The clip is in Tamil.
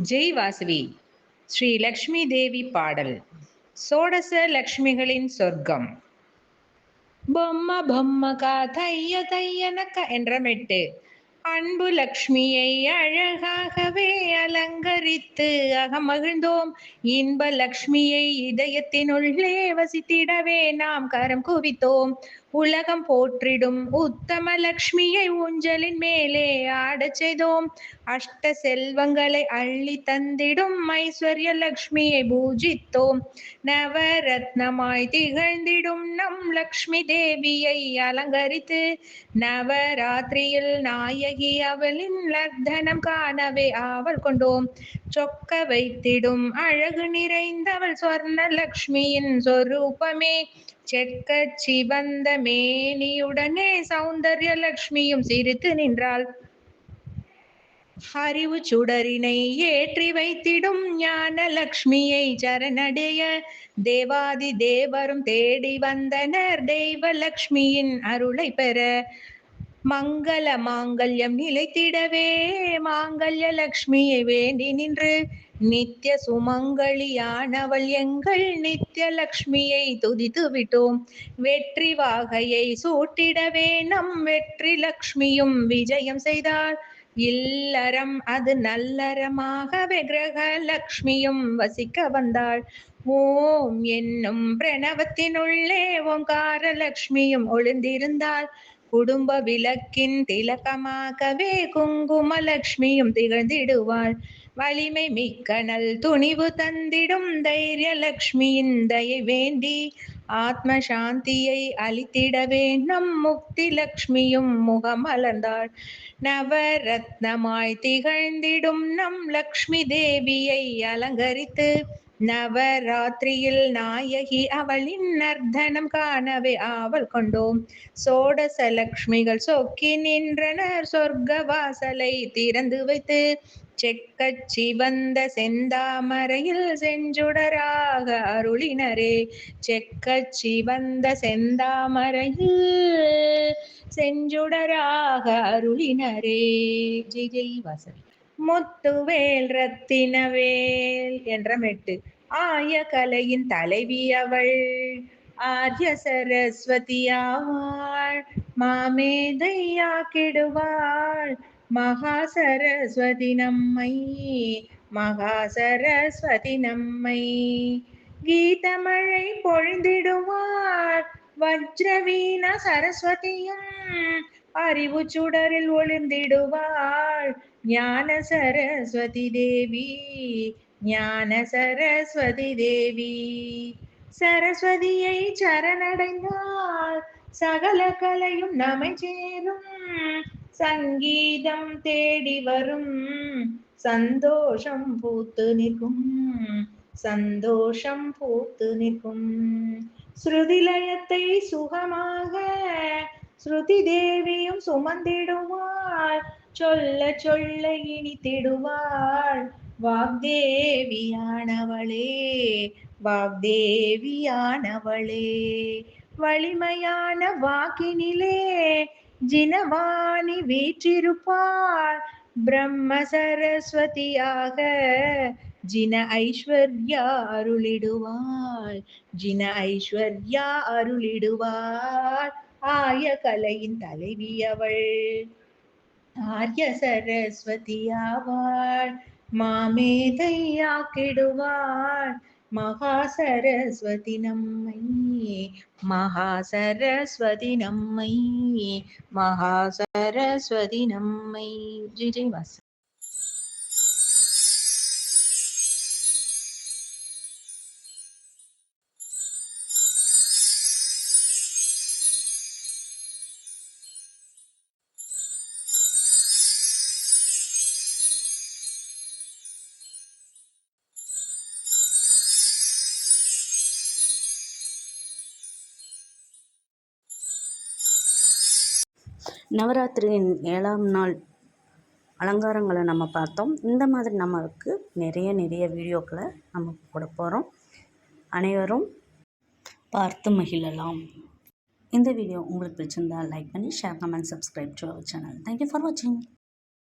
ஜெய் வாசவி. ஸ்ரீ லக்ஷ்மி தேவி பாடல். சோடச லக்ஷ்மிகளின் சொர்க்கம். பொம்ம பொம்ம கா தைய தையனக்க என்ற மெட்டு. அன்பு லக்ஷ்மியை அழகாகவே அலங்கரித்து அகமகிழ்ந்தோம். இன்ப லக்ஷ்மியை இதயத்தினுள்ளே வசித்திடவே நாம் கரம் குவித்தோம். உலகம் போற்றிடும். உத்தம லக்ஷ்மியை ஊஞ்சலின் மேலே ஆடச் செய்தோம். அஷ்ட செல்வங்களை அள்ளி தந்திடும் ஐஸ்வர்ய லக்ஷ்மியை பூஜித்தோம். நவரத்னமாய் திகழ்ந்திடும் நம் லக்ஷ்மி தேவியை அலங்கரித்து நவராத்திரியில் நாயகி அவளின் லர்தனம் காணவே ஆவல் கொண்டோம். சொக்க வைத்திடும் அழகு நிறைந்தவள் சொர்ண லக்ஷ்மியின் சொரூபமே. செக்க சிவந்த மேனியுடனே சௌந்தர்ய லக்ஷ்மியும் சிரித்து நின்றாள். அறிவு சுடரினை ஏற்றி வைத்திடும் ஞான லக்ஷ்மியை சரணடைய தேவாதி தேவரும் தேடி வந்தனர் தெய்வ லக்ஷ்மியின் அருளை பெற. மங்கள மாங்கல்யம் நிலைத்திடவே மாங்கல்ய லக்ஷ்மியை வேண்டி நின்று நித்திய சுமங்கலியானவள் எங்கள் நித்திய லக்ஷ்மியை துதித்து விட்டோம். வெற்றி வாகையை சூட்டிடவே நம் வெற்றி லக்ஷ்மியும் விஜயம் செய்தார். இல்லறம் அது நல்லறமாகவே கிரக லக்ஷ்மியும் வசிக்க வந்தாள். ஓம் என்னும் பிரணவத்தினுள்ளே ஓங்கார லக்ஷ்மியும் ஒளிந்திருந்தாள். குடும்ப விளக்கின் திலக்கமாகவே குங்குமலக்ஷ்மியும் திகழ்ந்திடுவாள். வலிமை மிக்கனல் துணிவு தந்திடும் தைரிய லக்ஷ்மியின் தயை வேண்டி ஆத்ம சாந்தியை அளித்திடவே நம் முக்தி லக்ஷ்மியும் முகமலர்ந்தாள். நவரத்னமாய் திகழ்ந்திடும் நம் லக்ஷ்மி தேவியை அலங்கரித்து நவராத்திரியில் நாயகி அவளின் நர்தனம் காணவே ஆவல் கொண்டோம். சோடச லக்ஷ்மிகள் சொக்கி நின்றனர் சொர்க்க வாசலை திறந்து வைத்து செக்கச் சிவந்த செந்தாமரையில் செஞ்சுடராக அருளினரே. செக்கச் சிவந்த செந்தாமரையில் செஞ்சுடராக அருளினரே. ஜெய் ஜெய் வாசவி. முத்துவேல் ரத்தினவேல் என்ற மெட்டு ஆய கலையின் தலைவி அவள். ஆர்ய சரஸ்வதியாவாள் மாமேதையாக்கிடுவாள் மகா சரஸ்வதி நம்மை மகா சரஸ்வதி நம்மை. கீதமழை பொழிந்திடுவார். வஜ்ரவீண சரஸ்வதியும் அறிவு சுடரில் ஒளிர்ந்திடுவாள். ஞான சரஸ்வதி தேவி ஞான சரஸ்வதி தேவி. சரஸ்வதியை சரணடைந்தால் சகல கலையும் நமை சேரும். சங்கீதம் தேடி வரும். சந்தோஷம் பூத்து நிற்கும். சந்தோஷம் பூத்து நிற்கும். ஸ்ருதிலயத்தை சுகமாக ஸ்ருதி தேவியும் சுமந்திடுவாள். சொல்ல சொல்ல இனி திடுவாள். வாக்தேவியானவளே வாக்தேவியானவளே வலிமையான வாக்கினிலே ஜினவாணி வீற்றிருப்பாள். பிரம்ம சரஸ்வதியாக ஜின ஐஸ்வர்யா அருளிடுவாள் ஜின ஐஸ்வர்யா அருளிடுவாள் ஆரிய கலையின் தலைவி அவள். ஆர்ய சரஸ்வதியாவாள் மாமேதையாக்கிடுவாள் மகா சரஸ்வதி நம்மை. மகா சரஸ்வதி நம்மை. மகா சரஸ்வதி நம்மை. ஜி ஜி வாச நவராத்திரியின் ஏழாம் நாள் அலங்காரங்களை நம்ம பார்த்தோம். இந்த மாதிரி நமக்கு நிறைய நிறைய வீடியோக்களை நம்ம போட போகிறோம் அனைவரும் பார்த்து மகிழலாம். இந்த வீடியோ உங்களுக்கு பிடிச்சிருந்தால் லைக் பண்ணி share comment subscribe to our channel thank you for வாட்சிங்